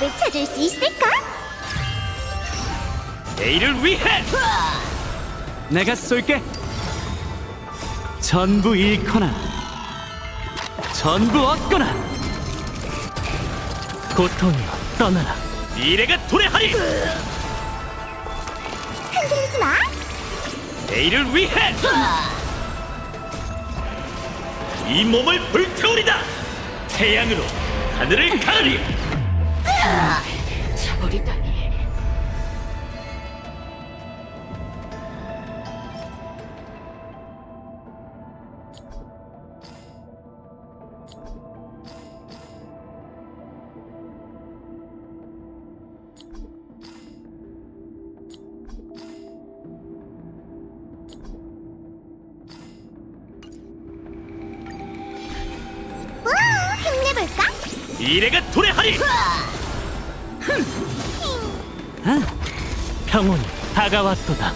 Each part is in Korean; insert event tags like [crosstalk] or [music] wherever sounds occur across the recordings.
답을 찾을 수 있을까? 내일을 위해 내가 쏠게. 전부 잃거나 전부 얻거나 고통이여 떠나라. 미래가 도래하리 흔들리지 마. 내일을 위해 이 몸을 불태우리다 태양으로 하늘을 가르리 우, 힘내볼까? 미래가 도래하리 평온이 다가왔도다.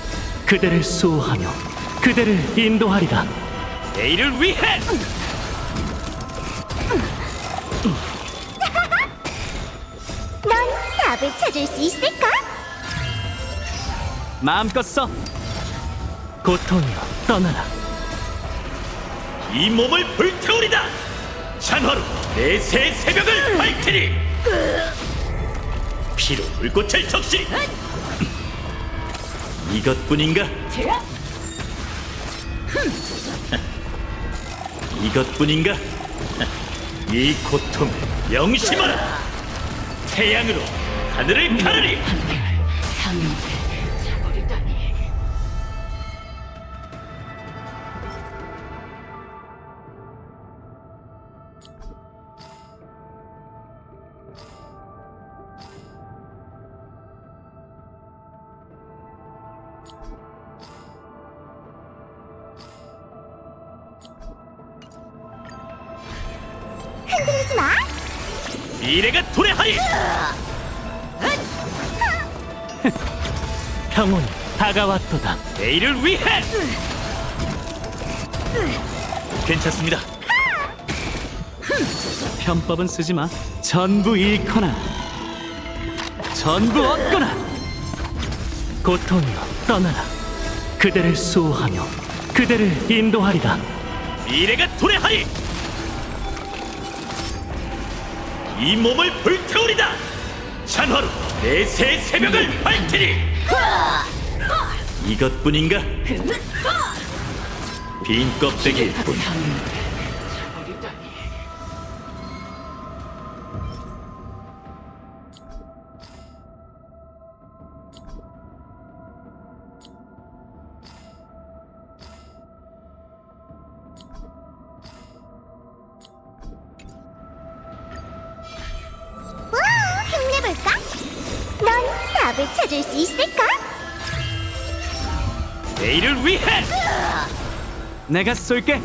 그대를 수호하며 그대를 인도하리라. 내일을 위해 넌 답을 찾을 수 있을까? 마음껏 써. 고통이여 떠나라. 이 몸을 불태우리다 찬화로 내새 새벽을 밝히리 피로 불꽃을 적시 이것뿐인가 이것뿐인가 이 고통을 명심하라 태양으로 하늘을 가르리 흔들리지 마. 미래가 도래하리 [laughs] 평온이 다가왔도다. 내일을 위해 괜찮습니다 편법은 쓰지 마. 전부 잃거나 전부 얻거나 고통이여 떠나라. 그대를 수호하며 그대를 인도하리라. 미래가 도래하리 이 몸을 불태우리다. 찬화로 내새 새벽을 밝히리. 이것뿐인가? 빈 껍데기일 뿐 답을 찾을 수 있을까? 내일을 위해 내가 쏠게.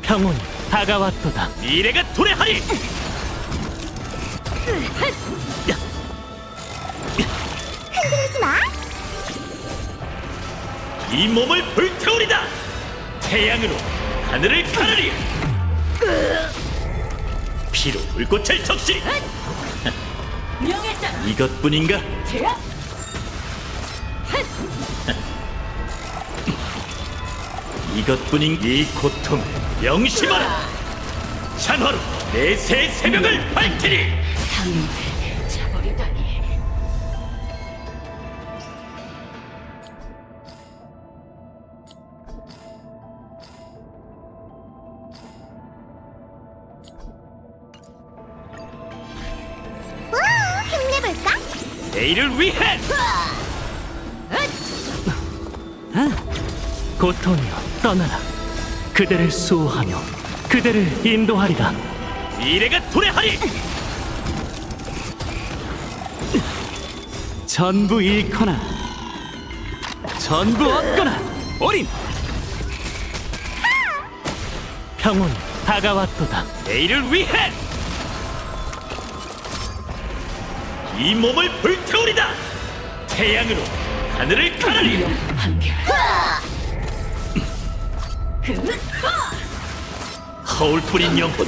평온이 다가왔도다. 미래가 도래하리 흔들리지 마. 이 몸을 불태우리다 태양으로 하늘을 가르리 피로 불꽃을 적시 이것뿐인가? 이것뿐인 이 고통을 명심하라! 찬화로 내새 새벽을 밝히리! 우, 내일을 위해 고통이여 떠나라. 그대를 수호하며 그대를 인도하리라. 미래가 도래하리 전부 잃거나 전부 얻거나 어린 평온이 다가왔도다. 내일을 위해 이 몸을 불태우리다. 태양으로 하늘을 가르리 허울 뿌린 영혼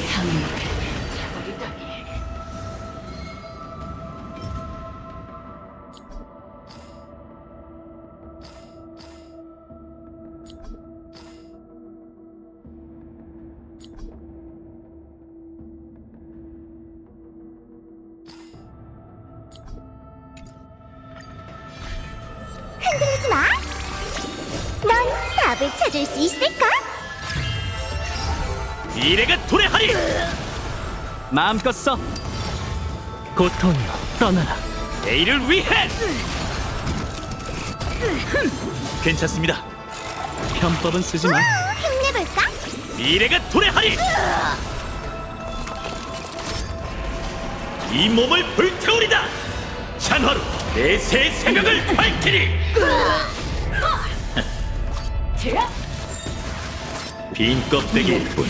답을 찾을 수 있을까? 미래가 도래하리 마음껏 써. 고통이여 떠나라. 내일을 위해 괜찮습니다 편법은 쓰지 마. 어, 힘내볼까? 미래가 도래하리 이 몸을 불태우리다 찬화로 내새 새벽을 밝히리 빈 껍데기일 뿐